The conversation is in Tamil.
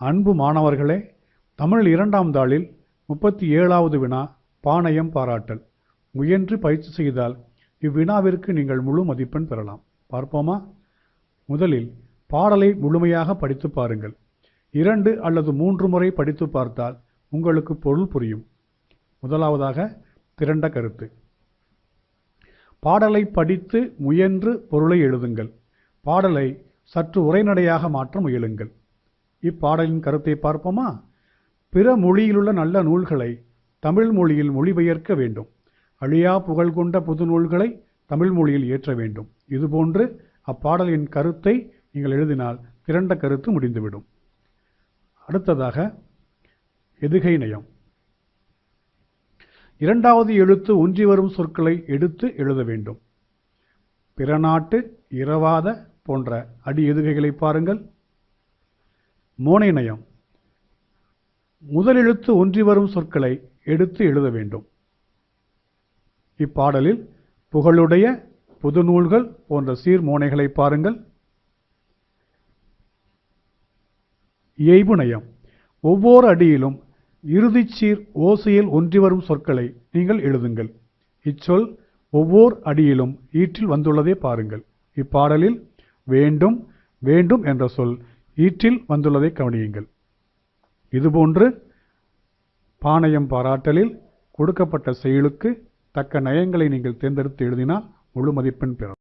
அன்பு மாணவர்களே தமிழ் இரண்டாம் தாளில் முப்பத்தி ஏழாவது வினா பாணயம் பாராட்டல். முயன்று பயிற்சி செய்தால் இவ்வினாவிற்கு நீங்கள் முழு மதிப்பெண் பெறலாம். பார்ப்போமா? முதலில் பாடலை முழுமையாக படித்து பாருங்கள். இரண்டு அல்லது மூன்று முறை படித்து பார்த்தால் உங்களுக்கு பொருள் புரியும். முதலாவதாக திரண்ட கருத்து. பாடலை படித்து முயன்று பொருளை எழுதுங்கள். பாடலை சற்று உரைநடையாக மாற்ற முயலுங்கள். இப்பாடலின் கருத்தை பார்ப்போமா? பிற மொழியிலுள்ள நல்ல நூல்களை தமிழ் மொழியில் மொழிபெயர்க்க வேண்டும். அழியா புகழ் கொண்ட புது நூல்களை தமிழ் மொழியில் ஏற்ற வேண்டும். இதுபோன்று அப்பாடலின் கருத்தை நீங்கள் எழுதினால் திரண்ட கருத்து முடிந்துவிடும். அடுத்ததாக எதுகை நயம். இரண்டாவது எழுத்து ஒன்றி வரும் சொற்களை எடுத்து எழுத வேண்டும். பிறநாட்டு இரவாத போன்ற அடி எதுகைகளை பாருங்கள். மோனை நயம் முதல் எழுத்து ஒன்றி வரும் சொற்களை எடுத்து எழுத வேண்டும். இப்பாடலில் புகழுடைய புதுநூல்கள் போன்ற சீர்மோனைகளை பாருங்கள். இயைபு நயம் ஒவ்வொரு அடியிலும் இறுதிச் சீர் ஓசையில் ஒன்றி வரும் சொற்களை நீங்கள் எழுதுங்கள். இச்சொல் ஒவ்வொரு அடியிலும் ஈற்றில் வந்துள்ளதை பாருங்கள். இப்பாடலில் வேண்டும் வேண்டும் என்ற சொல் ஈற்றில் வந்துள்ளதை கவனியுங்கள். இதுபோன்று பாணயம் பாராட்டலில் கொடுக்கப்பட்ட செயலுக்கு தக்க நயங்களை நீங்கள் தேர்ந்தெடுத்து எழுதினால் முழு மதிப்பெண் பெறும்.